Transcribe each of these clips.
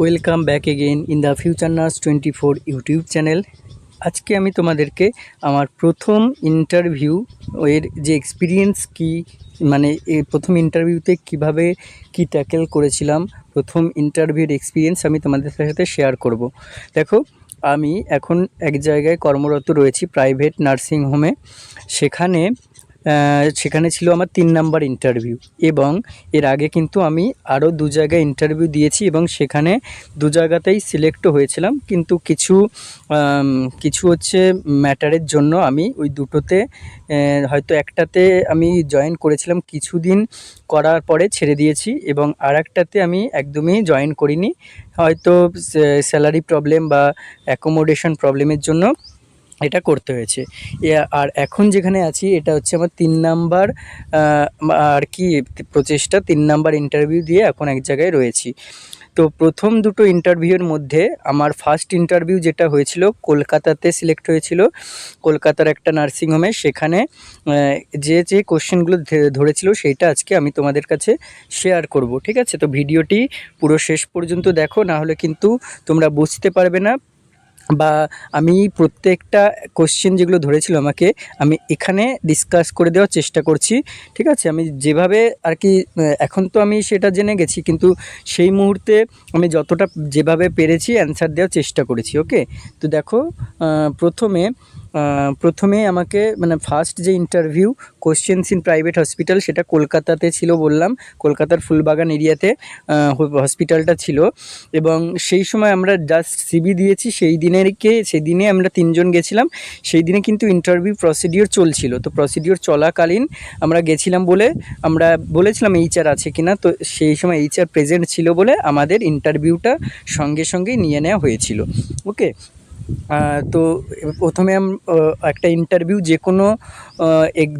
Welcome back again in the future nurse twenty four YouTube channel আজকে আমি তোমাদেরকে আমার প্রথম ইন্টারভিউ এর যে এক্সপিরিয়েন্স কি মানে প্রথম ইন্টারভিউতে কীভাবে কি ট্যাকেল করেছিলাম, প্রথম ইন্টারভিউর এক্সপিরিয়েন্স আমি তোমাদের সাথে শেয়ার করব। দেখো, আমি এখন এক জায়গায় কর্মরত রয়েছি প্রাইভেট নার্সিং হোমে সেখানে সেখানে ছিল আমার তিন নাম্বার ইন্টারভিউ এবং এর আগে কিন্তু আমি আরও দু জায়গায় ইন্টারভিউ দিয়েছি এবং সেখানে দু জায়গাতেই সিলেক্টও হয়েছিলাম। কিন্তু কিছু কিছু হচ্ছে ম্যাটারের জন্য আমি ওই দুটোতে হয়তো একটাতে আমি জয়েন করেছিলাম। কিছুদিন করার পরে ছেড়ে দিয়েছি এবং আর একটাতে আমি একদমই জয়েন করিনি। হয়তো স্যালারি প্রবলেম বা অ্যাকোমোডেশন প্রবলেমের জন্য এটা করতে হয়েছে। আর এখন যেখানে আছি, এটা হচ্ছে আমার তিন নাম্বার আর কি প্রচেষ্টা, তিন নাম্বার ইন্টারভিউ দিয়ে এখন এক জায়গায় রয়েছি। তো প্রথম দুটো ইন্টারভিউর মধ্যে আমার ফার্স্ট ইন্টারভিউ যেটা হয়েছিল, কলকাতাতে সিলেক্ট হয়েছিল। কলকাতার একটা নার্সিংহোমে সেখানে যে যে কোশ্চেনগুলো ধরেছিল, সেইটা আজকে আমি তোমাদের কাছে শেয়ার করব, ঠিক আছে? তো ভিডিওটি পুরো শেষ পর্যন্ত দেখো, না হলে কিন্তু তোমরা বুঝতে পারবে না। বা আমি প্রত্যেকটা কোশ্চেন যেগুলো ধরেছিল আমাকে, আমি এখানে ডিসকাস করে দেওয়ার চেষ্টা করছি, ঠিক আছে? আমি যেভাবে আর কি এখন তো আমি সেটা জেনে গেছি, কিন্তু সেই মুহূর্তে আমি যতটা যেভাবে পেরেছি অ্যান্সার দেওয়ার চেষ্টা করেছি ওকে তো দেখো প্রথমে প্রথমে আমাকে মানে ফার্স্ট যে interview questions in private hospital সেটা কলকাতাতে ছিল বললাম। কলকাতার ফুলবাগান এরিয়াতে হসপিটালটা ছিল। এবং সেই সময় আমরা জাস্ট সিবি দিয়েছি, সেই দিনেরকে সেই দিনে আমরা তিনজন গেছিলাম। সেই দিনে কিন্তু ইন্টারভিউ প্রসিডিওর চলছিল। তো প্রসিডিওর চলাকালীন আমরা গেছিলাম বলে, আমরা বলেছিলাম এইচআর আছে কিনা। তো সেই সময় এইচআর প্রেজেন্ট ছিল বলে আমাদের ইন্টারভিউটা সঙ্গে সঙ্গেই নিয়ে নেওয়া হয়েছিল। ওকে তো প্রথমে একটা ইন্টারভিউ যে কোনো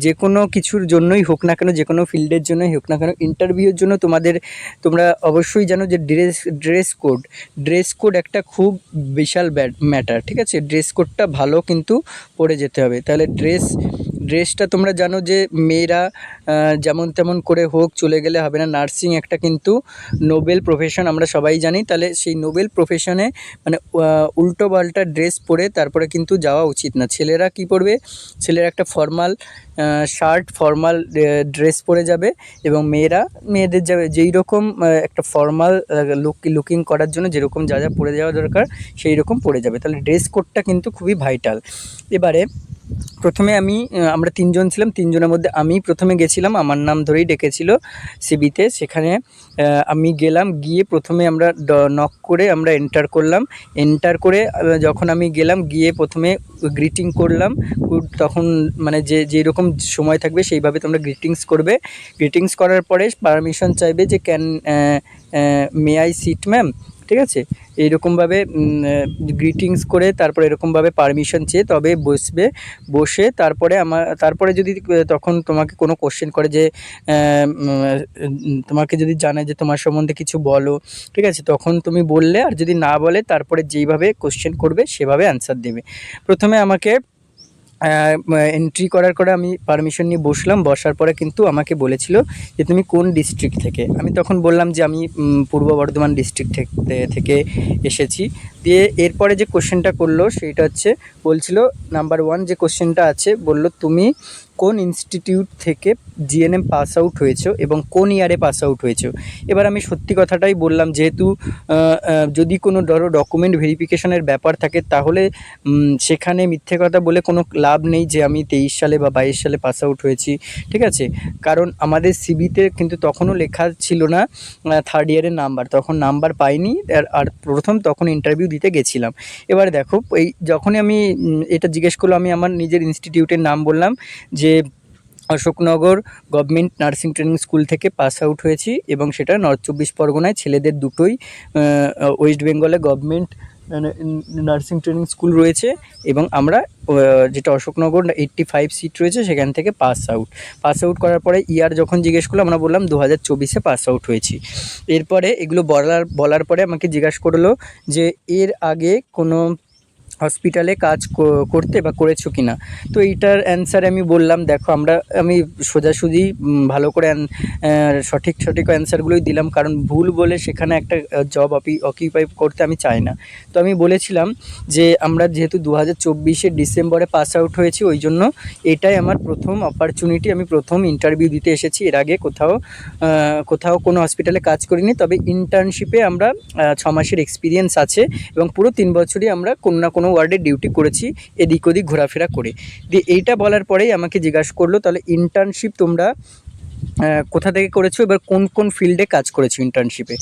যে কোনো কিছুর জন্যই হোক না কেন, যে কোনো ফিল্ডের জন্যই হোক না কেন ইন্টারভিউর জন্য তোমাদের, তোমরা অবশ্যই জানো যে dress dress code dress code একটা খুব বিশাল ম্যাটার ঠিক আছে? ড্রেস কোডটা ভালো কিন্তু পরে যেতে হবে। তাহলে ড্রেস ড্রেসটা তোমরা জানো যে মেয়েরা যেমন তেমন করে হোক চলে গেলে হবে না। নার্সিং একটা কিন্তু নোবেল প্রফেশন আমরা সবাই জানি। তাহলে সেই নোবেল প্রফেশনে মানে উল্টো পাল্টা ড্রেস পরে তারপরে কিন্তু যাওয়া উচিত না। ছেলেরা কি পরবে? ছেলেরা একটা ফর্মাল শার্ট ফর্মাল ড্রেস পরে যাবে এবং মেয়েরা, মেয়েদের যাবে। যেই রকম একটা ফর্মাল লুক লুকিং করার জন্য যেরকম যা যা পরে যাওয়া দরকার, সেই রকম পরে যাবে। তাহলে ড্রেস কোডটা কিন্তু খুবই ভাইটাল এবারে প্রথমে আমি আমরা তিনজন ছিলাম, তিনজনের মধ্যে আমি প্রথমে গেছিলাম, আমার নাম ধরেই ডেকেছিল সিবিতে। সেখানে আমি গেলাম, গিয়ে প্রথমে আমরা নক করে আমরা এন্টার করলাম। এন্টার করে যখন আমি গেলাম, গিয়ে প্রথমে গ্রিটিং করলাম। তখন মানে যে যেই রকম সময় থাকবে, সেইভাবে তোমরা গ্রিটিংস করবে। গ্রিটিংস করার পরে পারমিশন চাইবে যে can may I sit ma'am ঠিক আছে? এইরকমভাবে গ্রিটিংস করে তারপরে এরকমভাবে পারমিশন চেয়ে তবে বসবে, বসে তারপরে আমার, তারপরে যদি তখন তোমাকে কোনো কোশ্চেন করে যে তোমাকে যদি জানায় যে তোমার সম্বন্ধে কিছু বলো, ঠিক আছে? তখন তুমি বললে আর যদি না বলে তারপরে যেইভাবে কোশ্চেন করবে সেভাবে অ্যান্সার দেবে। প্রথমে আমাকে এন্ট্রি করার পরে আমি পারমিশন নিয়ে বসলাম, বসার পরে কিন্তু আমাকে বলেছিল যে তুমি কোন ডিস্ট্রিক্ট থেকে? আমি তখন বললাম যে আমি পূর্ব বর্ধমান ডিস্ট্রিক্ট থেকে এসেছি। দিয়ে এরপরে যে কোশ্চেনটা করল সেইটা হচ্ছে, বলছিল নাম্বার ওয়ান যে কোশ্চেনটা আছে, বলল, তুমি কোন ইনস্টিটিউট থেকে জিএনএম পাস আউট হয়েছো এবং কোন ইয়ারে পাস আউট হয়েছো? এবার আমি সত্যি কথাটাই বললাম, যেহেতু যদি কোনো ধরো ডকুমেন্ট ভেরিফিকেশনের ব্যাপার থাকে, তাহলে সেখানে মিথ্যে কথা বলে কোনো লাভ নেই যে আমি তেইশ সালে বা বাইশ সালে পাস আউট হয়েছি, ঠিক আছে? কারণ আমাদের সিবিতে কিন্তু তখনও লেখা ছিল না থার্ড ইয়ারের নাম্বার। তখন নাম্বার পাইনি, আর প্রথম তখন ইন্টারভিউ দিতে গেছিলাম। এবার দেখো, এই যখনই আমি এটা জিজ্ঞেস করল, আমি আমার নিজের ইনস্টিটিউটের নাম বললাম যে Ashoknagar government nursing training school থেকে পাস আউট হয়েছি এবং সেটা নর্থ চব্বিশ পরগনায় ছেলেদের দুটোই ওয়েস্ট বেঙ্গলে গভর্নমেন্ট নার্সিং ট্রেনিং স্কুল রয়েছে এবং আমরা যেটা অশোকনগর এইট্টি ফাইভ সিট রয়েছে সেখান থেকে পাস আউট পাস আউট করার পরে ইয়ার যখন জিজ্ঞেস করল, আমরা বললাম দু হাজার চব্বিশে পাস আউট হয়েছি। এরপরে এগুলো বলার বলার পরে আমাকে জিজ্ঞাসা করল যে এর আগে কোনো হসপিটালে কাজ করতে বা করেছ কি না তো এইটার অ্যান্সার আমি বললাম, দেখো আমরা, আমি সোজাসুজি ভালো করে সঠিক সঠিক অ্যান্সারগুলোই দিলাম, কারণ ভুল বলে সেখানে একটা জব অপি অকিউপাই করতে আমি চাই না। তো আমি বলেছিলাম যে, আমরা যেহেতু দু হাজার চব্বিশে ডিসেম্বরে পাস আউট হয়েছি, ওই জন্য এটাই আমার প্রথম অপরচুনিটি আমি প্রথম ইন্টারভিউ দিতে এসেছি। এর আগে কোথাও কোথাও কোনো হসপিটালে কাজ করিনি, তবে ইন্টার্নশিপে আমরা ছ মাসের এক্সপিরিয়েন্স আছে এবং পুরো তিন বছরই আমরা কোনো না কোনো ওয়ার্ডে ডিউটি করেছি, এদিক ওদিক ঘোরাফেরা করে। দিয়ে এইটা বলার পরেই আমাকে জিজ্ঞাসা করল, তাহলে ইন্টার্নশিপ তোমরা কোথা থেকে করেছ, এবার কোন কোন ফিল্ডে কাজ করেছ ইন্টার্নশিপে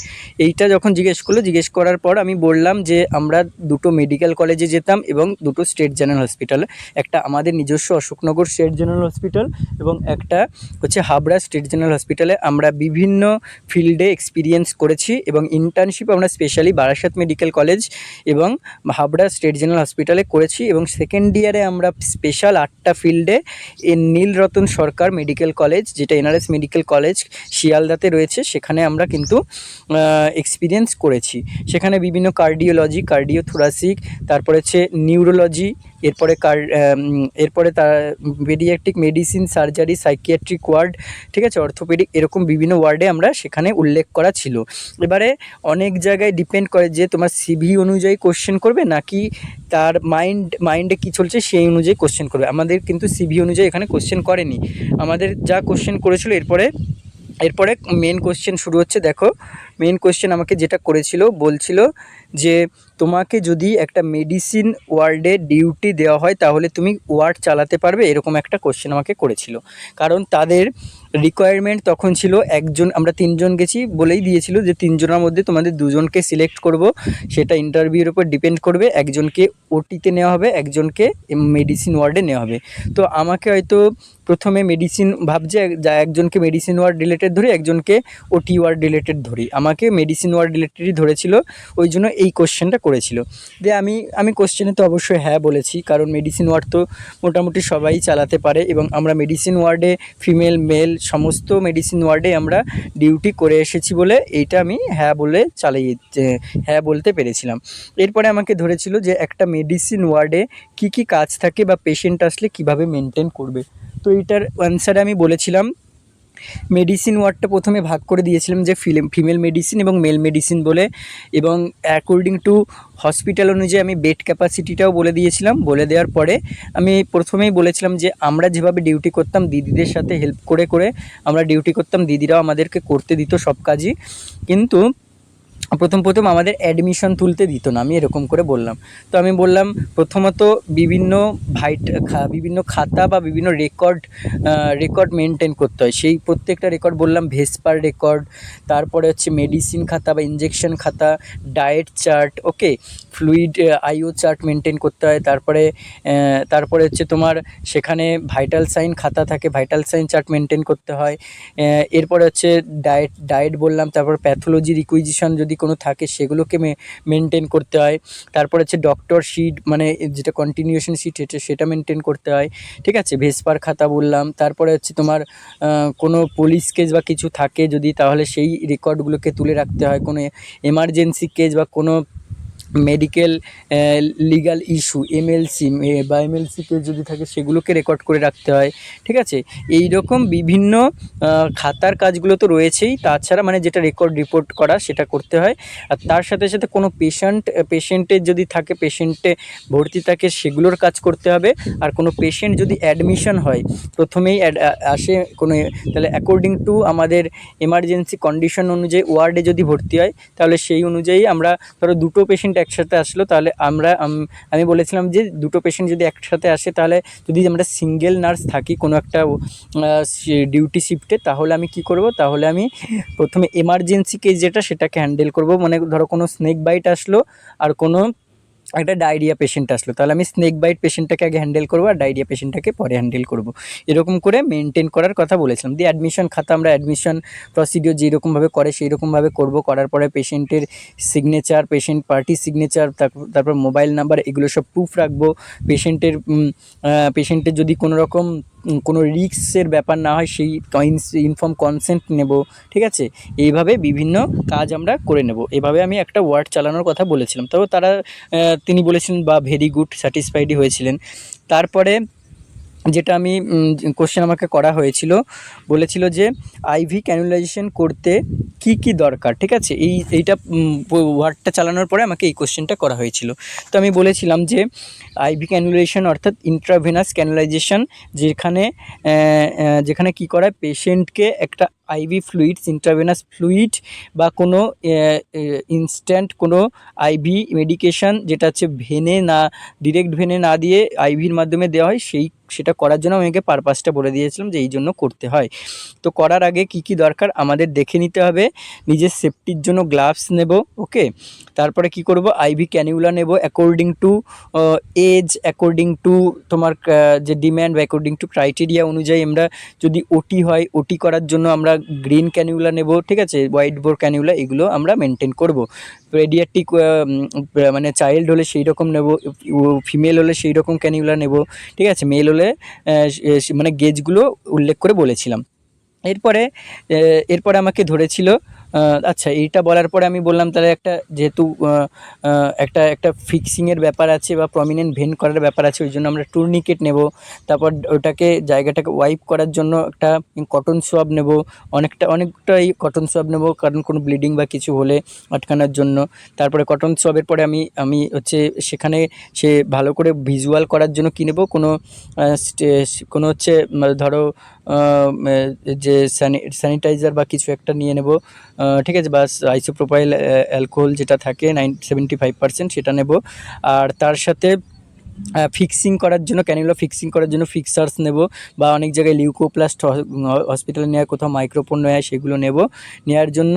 এইটা যখন জিজ্ঞেস করল, জিজ্ঞেস করার পর আমি বললাম যে, আমরা দুটো মেডিকেল কলেজে যেতাম এবং দুটো স্টেট জেনারেল হসপিটাল একটা আমাদের নিজস্ব অশোকনগর স্টেট জেনারেল হসপিটাল এবং একটা হচ্ছে হাবড়া স্টেট জেনারেল হসপিটালে আমরা বিভিন্ন ফিল্ডে এক্সপিরিয়েন্স করেছি এবং ইন্টার্নশিপ আমরা স্পেশালি বারাসাত মেডিকেল কলেজ এবং হাবড়া স্টেট জেনারেল হসপিটালে করেছি এবং সেকেন্ড ইয়ারে আমরা স্পেশাল আটটা ফিল্ডে নীলরতন সরকার মেডিকেল কলেজ যেটা এনআরএস মেডিকেল কলেজ শিয়ালদাতে রয়েছে। সেখানে আমরা কিন্তু এক্সপিরিয়েন্স করেছি। সেখানে বিভিন্ন কার্ডিওলজি কার্ডিও থোরাসিক তারপরে হচ্ছে নিউরোলজি এরপরে কার এরপরে তার paediatric medicine surgery psychiatric ward ঠিক আছে? অর্থোপেডিক এরকম বিভিন্ন ওয়ার্ডে আমরা সেখানে উল্লেখ করা ছিল। এবারে অনেক জায়গায় ডিপেন্ড করে যে তোমার সিভি অনুযায়ী কোশ্চেন করবে নাকি তার মাইন্ড মাইন্ডে কী চলছে সেই অনুযায়ী কোশ্চেন করবে। আমাদের কিন্তু সিভি অনুযায়ী এখানে কোশ্চেন করেনি। আমাদের যা কোশ্চেন করেছিল, এরপরে এরপরে মেন কোশ্চেন শুরু হচ্ছে, দেখো। মেন কোশ্চেন আমাকে যেটা করেছিল, বলছিল যে তোমাকে যদি একটা মেডিসিন ওয়ার্ডে ডিউটি দেওয়া হয়, তাহলে তুমি ওয়ার্ড চালাতে পারবে, এরকম একটা কোশ্চেন আমাকে করেছিল। কারণ তাদের রিকোয়ারমেন্ট তখন ছিল একজন, আমরা তিনজন গেছি, বলেই দিয়েছিল যে তিনজনের মধ্যে তোমাদের দুজনকে সিলেক্ট করব, সেটা ইন্টারভিউর উপর ডিপেন্ড করবে, একজনকে ওটিতে নেওয়া হবে, একজনকে মেডিসিন ওয়ার্ডে নেওয়া হবে। তো আমাকে হয়তো প্রথমে মেডিসিন ভাবছে যা একজনকে মেডিসিন ওয়ার্ড রিলেটেড ধরি, একজনকে ওটি ওয়ার্ড রিলেটেড ধরি। আমাকে মেডিসিন ওয়ার্ড রিলেটেডই ধরেছিল, ওই জন্য এই কোশ্চেনটা করেছিল। দিয়ে আমি আমি কোশ্চেনে তো অবশ্যই হ্যাঁ বলেছি, কারণ মেডিসিন ওয়ার্ড তো মোটামুটি সবাই চালাতে পারে এবং আমরা মেডিসিন ওয়ার্ডে ফিমেল মেল সমস্ত মেডিসিন ওয়ার্ডে আমরা ডিউটি করে এসেছি বলে এইটা আমি হ্যাঁ বলে চালিয়ে হ্যাঁ বলতে পেরেছিলাম। এরপরে আমাকে ধরেছিল যে একটা মেডিসিন ওয়ার্ডে কি কি কাজ থাকে বা পেশেন্ট আসলে কীভাবে মেনটেন করবে। তো এইটার অ্যান্সারে আমি বলেছিলাম মেডিসিন ওয়ার্ডটা প্রথমে ভাগ করে দিয়েছিলাম যে ফিমেল মেডিসিন এবং মেল মেডিসিন বলে এবং অ্যাকর্ডিং টু হসপিটাল অনুযায়ী আমি বেড ক্যাপাসিটিটাও বলে দিয়েছিলাম। বলে দেওয়ার পরে আমি প্রথমেই বলেছিলাম যে আমরা যেভাবে ডিউটি করতাম দিদিদের সাথে হেল্প করে করে আমরা ডিউটি করতাম, দিদিরাও আমাদেরকে করতে দিত সব কাজই। কিন্তু প্রথম প্রথম আমাদের অ্যাডমিশন তুলতে দিত না, আমি এরকম করে বললাম। তো আমি বললাম, প্রথমত বিভিন্ন ভাইট বিভিন্ন খাতা বা বিভিন্ন রেকর্ড রেকর্ড মেনটেন করতে হয়। সেই প্রত্যেকটা রেকর্ড বললাম ভেসপার রেকর্ড তারপরে হচ্ছে মেডিসিন খাতা বা ইঞ্জেকশন খাতা diet chart okay fluid IO chart maintain করতে হয়। তারপরে তারপরে হচ্ছে তোমার সেখানে ভাইটাল সাইন খাতা থাকে ভাইটাল সাইন চার্ট মেনটেন করতে হয়। এরপরে হচ্ছে ডায়েট ডায়েট বললাম, তারপর প্যাথোলজি রিকুইজিশন যদি কোনো থাকে সেগুলোকে মেনটেন করতে হয়। তারপর হচ্ছে ডক্টর শিট মানে যেটা কন্টিনিউশন শিট হচ্ছে সেটা মেনটেন করতে হয়। ঠিক আছে? ভেসপার খাতা বললাম। তারপরে হচ্ছে তোমার কোনো পুলিশ কেস বা কিছু থাকে যদি, তাহলে সেই রেকর্ডগুলোকে তুলে রাখতে হয়। কোনো এমার্জেন্সি কেস বা কোনো মেডিকেল লিগাল ইস্যু এমএলসি বা এমএলসি কেস যদি থাকে সেগুলোকে রেকর্ড করে রাখতে হয়, ঠিক আছে? এই রকম বিভিন্ন খাতার কাজগুলো তো রয়েছেই, তাছাড়া মানে যেটা রেকর্ড রিপোর্ট করা সেটা করতে হয়। আর তার সাথে সাথে কোনো পেশেন্ট পেশেন্টের যদি থাকে পেশেন্টে ভর্তি থাকে সেগুলোর কাজ করতে হবে। আর কোনো পেশেন্ট যদি অ্যাডমিশন হয়, প্রথমেই আসে কোনো, তাহলে অ্যাকর্ডিং টু আমাদের এমার্জেন্সি কন্ডিশন অনুযায়ী ওয়ার্ডে যদি ভর্তি হয়, তাহলে সেই অনুযায়ী আমরা ধরো দুটো পেশেন্ট একসাথে আসলো, তাহলে আমরা আমি বলেছিলাম যে দুটো পেশেন্ট যদি একসাথে আসে, তাহলে যদি আমরা সিঙ্গেল নার্স থাকি কোনো একটা ডিউটি শিফটে তাহলে আমি কি করব? তাহলে আমি প্রথমে এমার্জেন্সি কেস যেটা, সেটাকে হ্যান্ডেল করব। মানে ধরো কোনো স্নেক বাইট আসলো, আর কোনো একটা ডায়রিয়া পেশেন্ট আসলো। তাহলে আমি স্নেক বাইট পেশেন্টটাকে আগে হ্যান্ডেল করব আর ডায়রিয়া পেশেন্টটাকে পরে হ্যান্ডেল করব। এরকম করে মেনটেন করার কথা বলেছিলাম। দিয়ে অ্যাডমিশন খাতা আমরা অ্যাডমিশন প্রসিডিওর যেরকমভাবে করে সেই রকমভাবে করব। করার পরে পেশেন্টের সিগনেচার পেশেন্ট পার্টি সিগনেচার তারপর মোবাইল নাম্বার এগুলো সব প্রুফ রাখব। পেশেন্টের পেশেন্টের যদি কোনো রকম কোনো রিস্কের ব্যাপার না হয়, সেই ইনফর্ম কনসেন্ট নেব, ঠিক আছে? এইভাবে বিভিন্ন কাজ আমরা করে নেব। এভাবে আমি একটা ওয়ার্ড চালানোর কথা বলেছিলাম। তবে তারা তিনি বলেছিলেন বা ভেরি গুড স্যাটিসফাইডই হয়েছিলেন। তারপরে যেটা আমি কোশ্চেন আমাকে করা হয়েছিল, বলেছিল যে আইভি ক্যানুলাইজেশন করতে কি কি দরকার, ঠিক আছে? এই, এইটা ওয়ার্ডটা চালানোর পরে আমাকে এই কোশ্চেনটা করা হয়েছিল। তো আমি বলেছিলাম যে আইভি ক্যানুলেশন অর্থাৎ ইন্ট্রাভেনাস ক্যানুলাইজেশন যেখানে যেখানে কি করা পেশেন্টকে একটা আইভি ফ্লুইডস ইন্ট্রাভেনাস ফ্লুইড বা কোনো ইনস্ট্যান্ট কোনো আইভি মেডিকেশন যেটা হচ্ছে ভেনে না ডিরেক্ট ভেনে না দিয়ে আইভির মাধ্যমে দেওয়া হয়, সেই সেটা করার জন্য আমাকে পারপাসটা বলে দিয়েছিলাম যে এই জন্য করতে হয়। তো করার আগে কি কি দরকার আমাদের দেখে নিতে হবে, নিজের সেফটির জন্য গ্লাভস নেব, ওকে? তারপরে কি করব? আইভি ক্যানিউলা নেব according to age according to তোমার যে ডিম্যান্ড বা অ্যাকর্ডিং টু ক্রাইটেরিয়া অনুযায়ী আমরা যদি ওটি হয় ওটি করার জন্য আমরা গ্রিন ক্যানিউলা নেব, ঠিক আছে? হোয়াইট বোর ক্যানিউলা এগুলো আমরা মেনটেন করব। পেডিয়াট্রিক মানে চাইল্ড হলে সেই রকম নেব ফিমেল হলে সেই রকম ক্যানিউলা নেব, ঠিক আছে? মেল হলে মানে গেজগুলো উল্লেখ করে বলেছিলাম। এরপরে এরপরে আমাকে ধরেছিল আচ্ছা এইটা বলার পরে আমি বললাম তাহলে একটা যেহেতু একটা একটা ফিক্সিংয়ের ব্যাপার আছে বা প্রমিনেন্ট ভেন করার ব্যাপার আছে, ওই জন্য আমরা টুর্নিকেট নেব। তারপর ওটাকে, জায়গাটাকে ওয়াইপ করার জন্য একটা কটন সোয়াব নেব। অনেকটা, অনেকটাই কটন সোয়াব নেব, কারণ কোনো ব্লিডিং বা কিছু হলে আটকানোর জন্য। তারপরে কটন সোয়াবের পরে আমি আমি হচ্ছে সেখানে সে ভালো করে ভিজুয়াল করার জন্য কী নেব? কোনো কোনো হচ্ছে, ধরো যে স্যানিটাইজার বা কিছু একটা নিয়ে নেব। ঠিক আছে, বাস আইসোপ্রোপাইল অ্যালকোহল যেটা থাকে নাইন সেভেন্টি ফাইভ পার্সেন্ট সেটা নেব। আর তার সাথে ফিক্সিং করার জন্য ক্যানিউলা ফিক্সিং করার জন্য ফিক্সার্স নেব বা অনেক জায়গায় লিউকোপ্লাস্ট হসপিটালে নেওয়া কোথাও মাইক্রোফোন নেওয়া সেগুলো নেব। নেওয়ার জন্য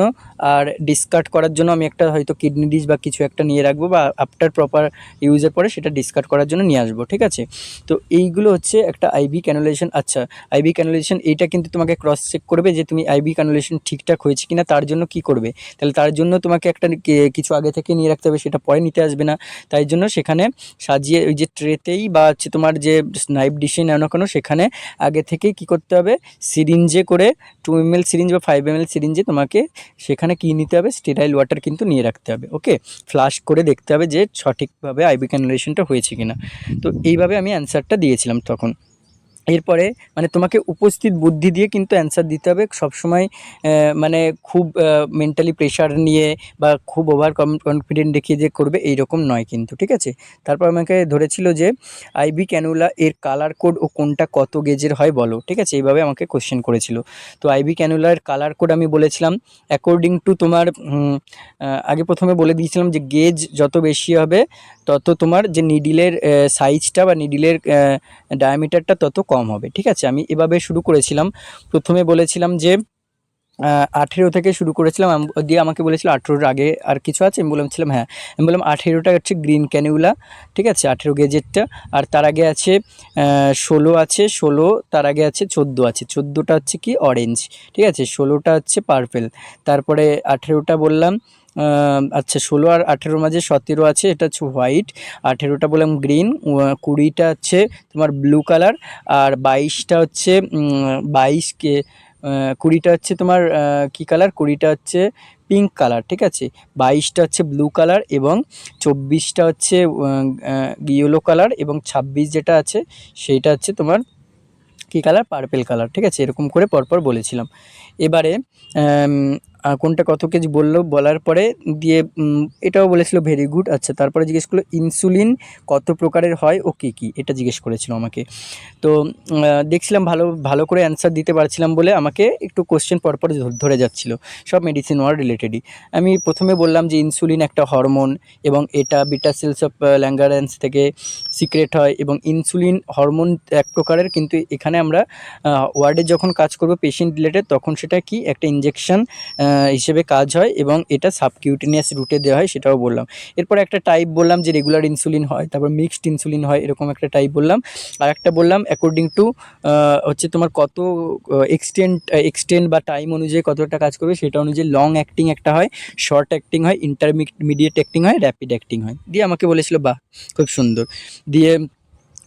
আর ডিসকার্ড করার জন্য আমি একটা হয়তো কিডনি ডিস বা কিছু একটা নিয়ে রাখব বা আফটার প্রপার ইউজের পরে সেটা ডিসকার্ড করার জন্য নিয়ে আসব, ঠিক আছে? তো এইগুলো হচ্ছে একটা আইবি ক্যানুলেশন আচ্ছা আইবি ক্যানুলেশন এইটা কিন্তু তোমাকে ক্রস চেক করবে যে তুমি আইবি ক্যানুলেশন ঠিকঠাক হয়েছে কিনা, তার জন্য কি করবে? তাহলে তার জন্য তোমাকে একটা কিছু আগে থেকে নিয়ে রাখতে হবে, সেটা পরে নিতে আসবে না। তাই জন্য সেখানে সাজিয়ে, ওই যে ট্রেতেই বা হচ্ছে তোমার যে স্নাইপ ডিশে নেও না কেন, সেখানে আগে থেকেই কি করতে হবে? সিরিঞ্জে করে টু এম এল সিরিঞ্জ বা ফাইভ এম এল সিরিঞ্জে তোমাকে সেখানে কী নিতে হবে? স্টেরাইল ওয়াটার কিন্তু নিয়ে রাখতে হবে ওকে ফ্লাশ করে দেখতে হবে যে সঠিকভাবে আইবি ক্যানুলেশনটা হয়েছে কিনা। তো এইভাবে আমি অ্যান্সারটা দিয়েছিলাম তখন। এরপরে মানে তোমাকে উপস্থিত বুদ্ধি দিয়ে কিন্তু অ্যান্সার দিতে হবে। সবসময় মানে খুব মেন্টালি প্রেশার নিয়ে বা খুব ওভার কনফিডেন্ট দেখিয়ে যে করবে এই রকম নয় কিন্তু, ঠিক আছে? তারপর আমাকে ধরেছিল যে আইবি ক্যানুলা, এর কালার কোড ও কোনটা কত গেজের হয় বলো? ঠিক আছে? এইভাবে আমাকে কোশ্চেন করেছিল। তো আইবি ক্যানুলার কালার কোড আমি বলেছিলাম অ্যাকর্ডিং টু তোমার আগে প্রথমে বলে দিয়েছিলাম যে গেজ যত বেশি হবে, তত তোমার যে নিডিলের সাইজটা বা নিডিলের ডায়ামিটারটা তত কম হবে, ঠিক আছে? আমি এভাবে শুরু করেছিলাম। প্রথমে বলেছিলাম যে আঠেরো থেকে শুরু করেছিলাম দিয়ে আমাকে বলেছিল আঠেরোর আগে আর কিছু আছে? আমি বলেছিলাম হ্যাঁ। আমি বললাম, আঠেরোটা হচ্ছে গ্রিন ক্যানিউলা, ঠিক আছে? আঠেরো গেজেরটা আর তার আগে আছে ষোলো আছে, ষোলো, তার আগে আছে চোদ্দ আছে। চোদ্দোটা হচ্ছে কি? অরেঞ্জ ঠিক আছে? ষোলোটা হচ্ছে পার্পেল তারপরে আঠেরোটা বললাম আচ্ছা ষোলো আর আঠেরোর মাঝে সতেরো আছে, এটা হচ্ছে হোয়াইট আঠেরোটা বললাম গ্রিন কুড়িটা হচ্ছে তোমার ব্লু কালার আর বাইশটা হচ্ছে বাইশকে কুড়িটা হচ্ছে তোমার কী কালার কুড়িটা হচ্ছে পিঙ্ক কালার ঠিক আছে? বাইশটা হচ্ছে ব্লু কালার এবং চব্বিশটা হচ্ছে ইয়েলো কালার এবং ছাব্বিশ যেটা আছে, সেইটা হচ্ছে তোমার কী কালার পার্পেল কালার ঠিক আছে? এরকম করে পরপর বলেছিলাম। এবারে কোনটা কত কেজি বলল, বলার পরে দিয়ে এটাও বলেছিল ভেরি গুড আচ্ছা তারপরে জিজ্ঞেস করল ইনসুলিন কত প্রকারের হয় ও কী কী? এটা জিজ্ঞেস করেছিল আমাকে। তো দেখছিলাম ভালো ভালো করে অ্যান্সার দিতে পারছিলাম বলে আমাকে একটু কোশ্চেন পরপর ধরে যাচ্ছিল, সব মেডিসিন ওয়ার রিলেটেডই আমি প্রথমে বললাম যে ইনসুলিন একটা হরমোন এবং এটা বিটা সেলস অফ ল্যাঙ্গারেন্স থেকে সিক্রেট হয় এবং ইনসুলিন হরমোন এক প্রকারের, কিন্তু এখানে আমরা ওয়ার্ডে যখন কাজ করব পেশেন্ট রিলেটেড তখন সেটা কি? একটা ইঞ্জেকশন হিসেবে কাজ হয় এবং এটা সাবকিউটেনিয়াস রুটে দেওয়া হয় সেটাও বললাম। এরপর একটা টাইপ বললাম যে রেগুলার ইনসুলিন হয়, তারপর মিক্সড ইনসুলিন হয়, এরকম একটা টাইপ বললাম। আর একটা বললাম অ্যাকর্ডিং টু হচ্ছে তোমার কত এক্সটেন্ড এক্সটেন্ড বা টাইম অনুযায়ী কতটা কাজ করবে সেটা অনুযায়ী লং অ্যাক্টিং একটা হয় শর্ট অ্যাক্টিং হয় ইন্টারমিডিয়েট অ্যাক্টিং হয় র্যাপিড অ্যাক্টিং হয়। দিয়ে আমাকে বলেছিল, বাহ, খুব সুন্দর। দিয়ে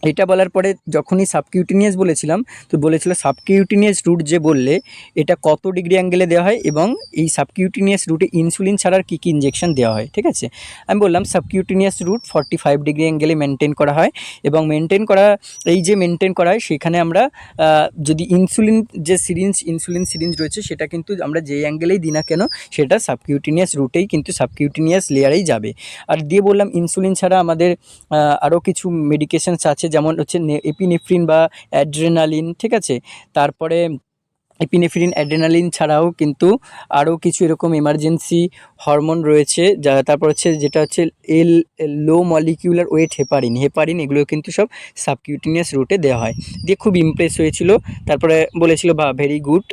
এটা বলার পরে যখনই সাবকিউটিনিয়াস বলেছিলাম, তো বলেছিল সাবকিউটিনিয়াস রুট যে বললে, এটা কত ডিগ্রি অ্যাঙ্গেলে দেওয়া হয় এবং এই সাবকিউটিনিয়াস রুটে ইনসুলিন ছাড়ার কী কী ইঞ্জেকশন দেওয়া হয়, ঠিক আছে? আমি বললাম subcutaneous route forty five degree অ্যাঙ্গেলে মেনটেন করা হয় এবং মেনটেন করা, এই যে মেনটেন করা হয়, সেখানে আমরা যদি ইনসুলিন যে সিরিঞ্জ ইনসুলিন সিরিঞ্জ রয়েছে, সেটা কিন্তু আমরা যে অ্যাঙ্গেলেই দিই না কেন, সেটা সাবকিউটিনিয়াস রুটেই কিন্তু সাবকিউটিনিয়াস লেয়ারেই যাবে। আর দিয়ে বললাম ইনসুলিন ছাড়া আমাদের আরও কিছু মেডিকেশানস আছে যেমন হচ্ছে এপিনেফ্রিন বা অ্যাড্রেনালিন ঠিক আছে? তারপরে এপিনেফ্রিন অ্যাড্রেনালিন ছাড়াও কিন্তু আরও কিছু এরকম এমার্জেন্সি হরমোন রয়েছে, যা তারপর হচ্ছে যেটা হচ্ছে L, low molecular weight heparin heparin এগুলো কিন্তু সব সাবকিউটিনিয়াস রুটে দেওয়া হয়। দিয়ে খুব ইমপ্রেস হয়েছিল, তারপরে বলেছিল বা ভেরি গুড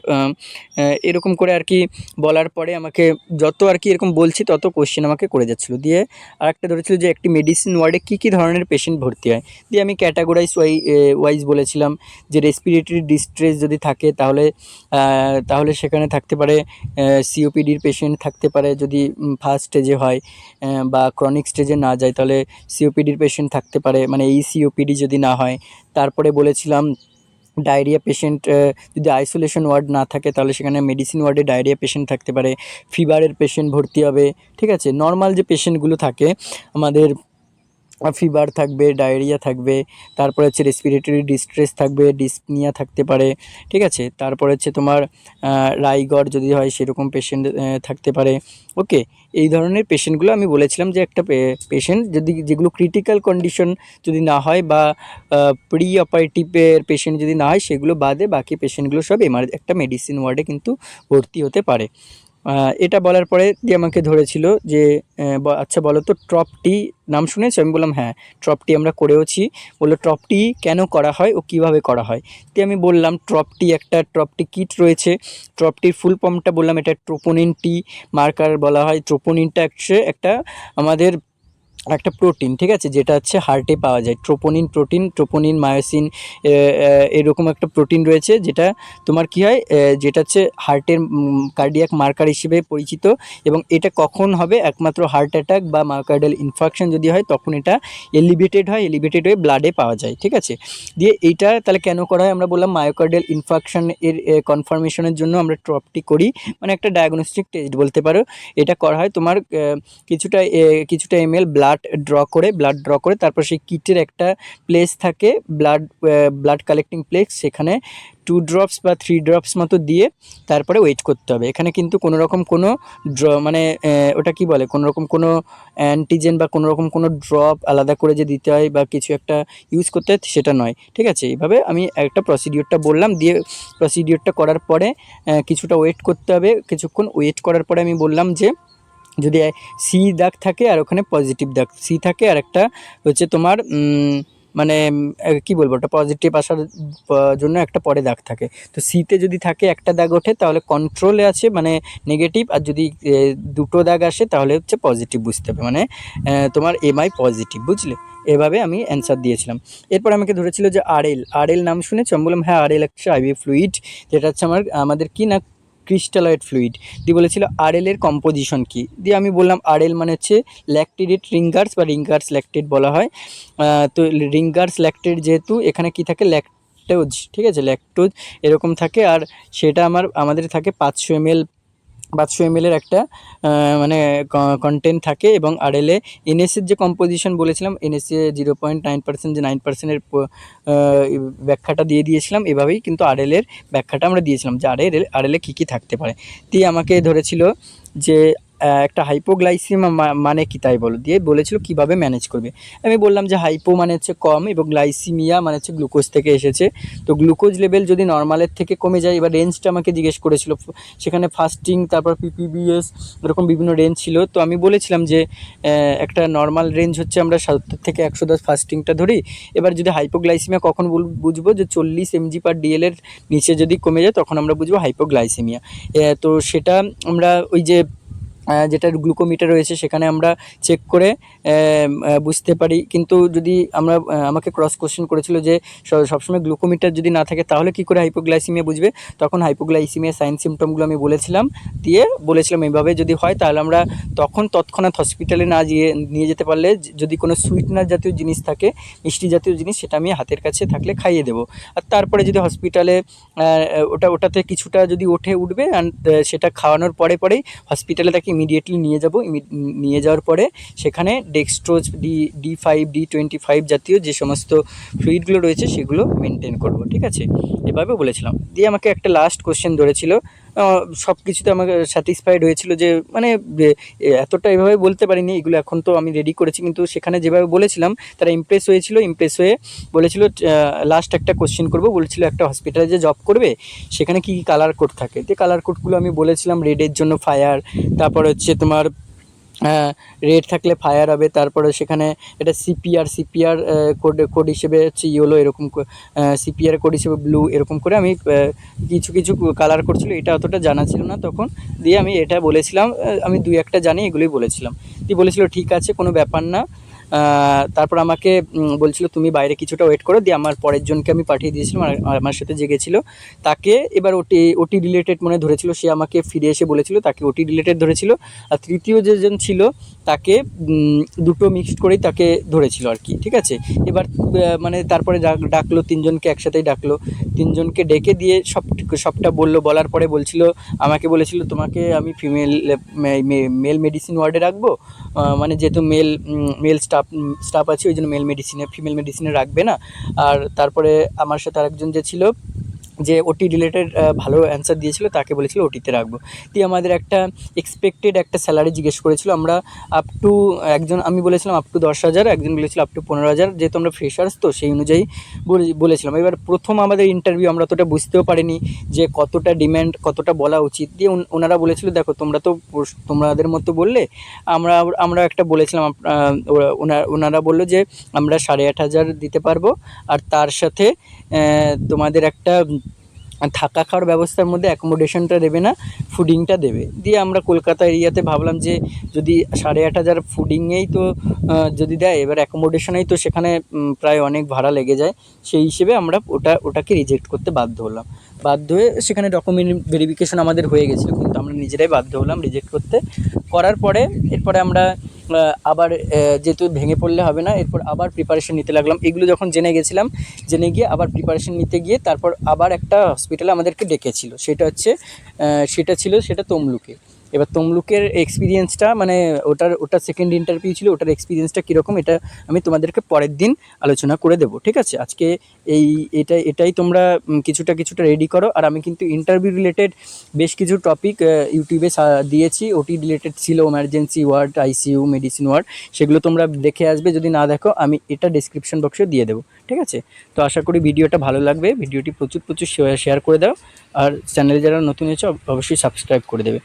এরকম করে আর কি বলার পরে আমাকে যত আর কি এরকম বলছি, তত কোশ্চেন আমাকে করে যাচ্ছিল। দিয়ে আরেকটা ধরেছিল যে একটি মেডিসিন ওয়ার্ডে কী কী ধরনের পেশেন্ট ভর্তি হয়। দিয়ে আমি ক্যাটাগোরাইজ ওয়াই ওয়াইজ বলেছিলাম যে রেসপিরেটরি ডিস্ট্রেস যদি থাকে, তাহলে তাহলে সেখানে থাকতে পারে সিওপিডির পেশেন্ট থাকতে পারে, যদি ফার্স্ট স্টেজে হয় বা ক্রনিক স্টেজে না যায়, তাহলে সিওপিডির পেশেন্ট থাকতে পারে মানে এই সিওপিডি যদি না হয়। তারপরে বলেছিলাম ডায়রিয়া পেশেন্ট যদি আইসোলেশন ওয়ার্ড না থাকে, তাহলে সেখানে মেডিসিন ওয়ার্ডে ডায়রিয়া পেশেন্ট থাকতে পারে। ফিভারের পেশেন্ট ভর্তি হবে, ঠিক আছে? নর্মাল যে পেশেন্টগুলো থাকে, আমাদের ফিভার থাকবে ডায়রিয়া থাকবে, তারপরে হচ্ছে রেসপিরেটরি ডিস্ট্রেস থাকবে ডিসনিয়া থাকতে পারে, ঠিক আছে? তারপরে হচ্ছে তোমার রাইগর যদি হয় সেরকম পেশেন্ট থাকতে পারে। ওকে এই ধরনের পেশেন্টগুলো আমি বলেছিলাম যে একটা পেশেন্ট যদি, যেগুলো ক্রিটিক্যাল কন্ডিশন যদি না হয় বা প্রি অপারেটিভের পেশেন্ট যদি না হয়, সেগুলো বাদে বাকি পেশেন্টগুলো সব এমার একটা মেডিসিন ওয়ার্ডে কিন্তু ভর্তি হতে পারে। এটা বলার পরে দিয়ে আমাকে ধরেছিল যে আচ্ছা বলো তো ট্রপটি নাম শুনেছ? আমি বললাম হ্যাঁ ট্রপটি আমরা করেওছি। বলল ট্রপটি কেন করা হয় ও কীভাবে করা হয়? দিয়ে আমি বললাম ট্রপটি একটা ট্রপটি কিট রয়েছে। ট্রপটির ফুল ফর্মটা বললাম, এটা ট্রোপোনিন টি। মার্কার বলা হয় ট্রোপোনিনটা একটা আমাদের একটা প্রোটিন, ঠিক আছে? যেটা হচ্ছে হার্টে পাওয়া যায়। ট্রোপোনিন প্রোটিন, ট্রোপোনিন, মায়োসিন এরকম একটা প্রোটিন রয়েছে যেটা তোমার কি হয় যেটা হচ্ছে হার্টের কার্ডিয়াক মার্কার হিসেবে পরিচিত এবং এটা কখন হবে? একমাত্র হার্ট অ্যাটাক বা মায়োকার্ডিয়াল ইনফাকশন যদি হয়, তখন এটা এলিভেটেড হয় এলিভেটেড হয়ে ব্লাডে পাওয়া যায়, ঠিক আছে? দিয়ে এইটা তাহলে কেন করা হয়? আমরা বললাম মায়োকার্ডিয়াল ইনফাকশন এর কনফার্মেশনের জন্য আমরা ট্রপটি করি। মানে একটা ডায়াগনস্টিক টেস্ট বলতে পারো। এটা করা হয় তোমার কিছুটা কিছুটা এমএল ব্লাড ড্র করে ব্লাড ড্র করে, তারপর সেই কিটের একটা প্লেস থাকে ব্লাড ব্লাড কালেক্টিং প্লেস সেখানে টু ড্রপস বা থ্রি ড্রপস মতো দিয়ে তারপরে ওয়েট করতে হবে। এখানে কিন্তু কোনো রকম কোনো ড্র মানে ওটা কি বলে? কোনো রকম কোনো অ্যান্টিজেন বা কোনো রকম কোনো ড্রপ আলাদা করে যে দিতে হয় বা কিছু একটা ইউজ করতে হয়, সেটা নয়। ঠিক আছে? এইভাবে আমি একটা প্রসিডিওরটা বললাম, দিয়ে প্রসিডিওরটা করার পরে কিছুটা ওয়েট করতে হবে। কিছুক্ষণ ওয়েট করার পরে আমি বললাম যে যদি সি দাগ থাকে আর ওখানে পজিটিভ দাগ সি থাকে আর একটা হচ্ছে তোমার মানে কি বলব ওটা পজিটিভ আসার জন্য একটা পরে দাগ থাকে। তো সিতে যদি থাকে একটা দাগ ওঠে, তাহলে কন্ট্রোলে আছে মানে নেগেটিভ আর যদি দুটো দাগ আসে, তাহলে হচ্ছে পজিটিভ বুঝতে হবে। মানে তোমার এমআই পজিটিভ বুঝলে? এভাবে আমি অ্যান্সার দিয়েছিলাম। এরপর আমাকে ধরেছিল যে আরএল আরএল নাম শুনেছো? আমি বললাম হ্যাঁ আরএল হচ্ছে আইভি ফ্লুইড যেটা হচ্ছে আমার, আমাদের কি না ক্রিস্টালয়েড ফ্লুইড দিয়ে বলেছিল আরএল এর কম্পোজিশন কি? দিয়ে আমি বললাম আরএল মানে হচ্ছে ল্যাকটিডেট রিঙ্গার্স বা রিঙ্গার্স ল্যাকটেড বলা হয়। তো রিঙ্গার্স ল্যাকটেড যেহেতু, এখানে কি থাকে? ল্যাকটোজ ঠিক আছে? ল্যাকটোজ এরকম থাকে। আর সেটা আমার, আমাদের থাকে পাঁচশো এমএল পাঁচশো এমএলের একটা মানে কন্টেন্ট থাকে এবং আরএলএ এনএসের যে কম্পোজিশন বলেছিলাম এনএসএ জিরো পয়েন্ট নাইন পার্সেন্ট যে নাইন পার্সেন্টের ব্যাখ্যাটা দিয়ে দিয়েছিলাম, এভাবেই কিন্তু আরএলের ব্যাখ্যাটা আমরা দিয়েছিলাম যে আরএল আরএলএ কী কী থাকতে পারে। তি আমাকে ধরেছিল যে একটা হাইপোগ্লাইসিমা মানে কি তাই বলো? দিয়ে বলেছিল কীভাবে ম্যানেজ করবে। আমি বললাম যে হাইপো মানে হচ্ছে কম এবং গ্লাইসিমিয়া মানে হচ্ছে গ্লুকোজ থেকে এসেছে। তো গ্লুকোজ লেভেল যদি নর্মালের থেকে কমে যায়, এবার রেঞ্জটা আমাকে জিজ্ঞেস করেছিল। সেখানে ফাস্টিং তারপর পিপিবিএস এরকম বিভিন্ন রেঞ্জ ছিল। তো আমি বলেছিলাম যে একটা নর্মাল রেঞ্জ হচ্ছে আমরা সত্তর থেকে একশো দশ ফাস্টিংটা ধরি। এবার যদি হাইপোগ্লাইসিমিয়া কখন বুঝব যে চল্লিশ এমজি পার ডিএল এর নিচে যদি কমে যায়, তখন আমরা বুঝব হাইপোগ্লাইসিমিয়া তো সেটা আমরা ওই যে আহ, যেটা গ্লুকোমিটার রয়েছে সেখানে আমরা চেক করে বুঝতে পারি। কিন্তু যদি আমরা আমাকে ক্রস কোশ্চেন করেছিল যে সবসময় গ্লুকোমিটার যদি না থাকে তাহলে কি করে হাইপোগ্লাইসিমিয়া বুঝবে? তখন হাইপোগ্লাইসিমিয়া সাইন সিমটমগুলো আমি বলেছিলাম দিয়ে বলেছিলাম এইভাবে যদি হয় তাহলে আমরা তখন তৎক্ষণাৎ হসপিটালে না গিয়ে নিয়ে যেতে পারলে যদি কোনো সুইটনার জাতীয় জিনিস থাকে মিষ্টি জাতীয় জিনিস সেটা আমি হাতের কাছে থাকলে খাইয়ে দেবো। আর তারপরে যদি হসপিটালে ওটা ওটাতে কিছুটা যদি ওঠে উঠবে অ্যান্ড সেটা খাওয়ানোর পরে পরেই হসপিটালে তাকে ইমিডিয়েটলি নিয়ে যাব নিয়ে যাওয়ার পরে সেখানে dextrose D D five D twenty five জাতীয় যে সমস্ত ফ্লুইডগুলো রয়েছে সেগুলো মেনটেন করব, ঠিক আছে? এভাবে বলেছিলাম। দিয়ে আমাকে একটা লাস্ট কোশ্চেন ধরেছিল সব কিছুতে আমাকে স্যাটিসফাইড হয়েছিল যে মানে এতটা এভাবে বলতে পারিনি, এগুলো এখন তো আমি রেডি করেছি, কিন্তু সেখানে যেভাবে বলেছিলাম, তারা ইমপ্রেস হয়েছিল ইমপ্রেস হয়ে বলেছিল লাস্ট একটা কোশ্চেন করব, বলেছিল একটা হসপিটালে যে জব করবে, সেখানে কী কী কালার কোড থাকে? যে কালার কোডগুলো আমি বলেছিলাম রেডের জন্য ফায়ার তারপর হচ্ছে তোমার রেড থাকলে ফায়ার হবে, তারপরে সেখানে এটা সিপিআর সিপিআর কোড কোড হিসেবে হচ্ছে ইয়েলো এরকম সিপিআর কোড হিসেবে ব্লু এরকম করে আমি কিছু কিছু কালার করছিল, এটা অতটা জানা ছিল না তখন, দিয়ে আমি এটা বলেছিলাম আমি দুই একটা জানি, এগুলোই বলেছিলাম। দিয়ে বলেছিল, ঠিক আছে, কোনো ব্যাপার না। তারপর আমাকে বলছিল, তুমি বাইরে কিছুটা ওয়েট করো, দিয়ে আমার পরের জনকে আমি পাঠিয়ে দিয়েছিলাম, আর আমার সাথে যে গেছিল তাকে এবার ওটি ওটি রিলেটেড মনে ধরেছিল, সে আমাকে ফিরে এসে বলেছিল, তাকে ওটি রিলেটেড ধরেছিল। আর তৃতীয় যেজন ছিল তাকে দুটো মিক্সড করেই তাকে ধরেছিল আর কি, ঠিক আছে? এবার মানে তারপরে ডাক- ডাকলো, তিনজনকে একসাথেই ডাকলো। তিনজনকে ডেকে দিয়ে সব, সবটা বলল, বলার পরে বলছিল, আমাকে বলেছিল, তোমাকে আমি ফিমেল মেল মেডিসিন ওয়ার্ডে রাখব? মানে যেহেতু মেল মেল স্টাফ স্টাফ আছে, ওই জন্য মেল মেডিসিনে ফিমেল মেডিসিনে রাখবে না। আর তারপরে আমার সাথে আরেকজন যে ছিল যে ওটি রিলেটেড ভালো অ্যান্সার দিয়েছিল, তাকে বলেছিল ওটিতে রাখব। দিয়ে আমাদের একটা এক্সপেক্টেড একটা স্যালারি জিজ্ঞেস করেছিল, আমরা আপ টু একজন, আমি বলেছিলাম আপ টু দশ হাজার, একজন বলেছিল আপ টু পনেরো হাজার, যেহেতু আমরা ফ্রেশার্স তো সেই অনুযায়ী বলেছিলাম। এবার প্রথম আমাদের ইন্টারভিউ আমরা অতটা বুঝতেও পারিনি যে কতটা ডিম্যান্ড কতটা বলা উচিত। দিয়ে ওনারা বলেছিল, দেখো, তোমরা তো তোমাদের মতো বললে আমরা আমরা একটা বলেছিলাম ওনারা বলল যে, আমরা সাড়ে আট হাজার দিতে পারব, আর তার সাথে তোমাদের একটা থাকা খাওয়ার ব্যবস্থার মধ্যে অ্যাকোমোডেশনটা দেবে না ফুডিংটা দেবে। দিয়ে আমরা কলকাতা এরিয়াতে ভাবলাম যে যদি সাড়ে আট হাজার ফুডিংয়েই তো যদি দেয়, এবার অ্যাকোমোডেশনেই তো সেখানে প্রায় অনেক ভাড়া লেগে যায়। সেই হিসেবে আমরা ওটা, ওটাকে রিজেক্ট করতে বাধ্য হলাম। বাধ্য হয়ে সেখানে ডকুমেন্ট ভেরিফিকেশন আমাদের হয়ে গেছিল, কিন্তু আমরা নিজেরাই বাধ্য হলাম রিজেক্ট করতে। করার পরে, এরপরে আমরা আবার যেহেতু ভেঙে পড়লে হবে না, এরপর আবার প্রিপারেশন নিতে লাগলাম। এগুলো যখন জেনে গেছিলাম, জেনে গিয়ে আবার প্রিপারেশন নিতে গিয়ে তারপর আবার একটা হসপিটালে আমাদেরকে ডেকেছিল। সেটা হচ্ছে সেটা ছিল, সেটা তমলুকে। এবার তমলুকের এক্সপিরিয়েন্সটা মানে ওটার ওটা সেকেন্ড ইন্টারভিউ ছিল, ওটার এক্সপিরিয়েন্সটা কীরকম এটা আমি তোমাদেরকে পরের দিন আলোচনা করে দেবো, ঠিক আছে? আজকে এই এটা এটাই তোমরা কিছুটা কিছুটা রেডি করো। আর আমি কিন্তু ইন্টারভিউ রিলেটেড বেশ কিছু টপিক ইউটিউবে দিয়েছি। ওটি রিলেটেড ছিল emergency ward ICU medicine ward সেগুলো তোমরা দেখে আসবে। যদি না দেখো, আমি এটা ডিসক্রিপশন বক্সে দিয়ে দেবো, ঠিক আছে? তো আশা করি ভিডিওটা ভালো লাগবে। ভিডিওটি প্রচুর প্রচুর শেয়ার করে দাও। আর চ্যানেলে যারা নতুন হয়েছে অবশ্যই সাবস্ক্রাইব করে দেবে।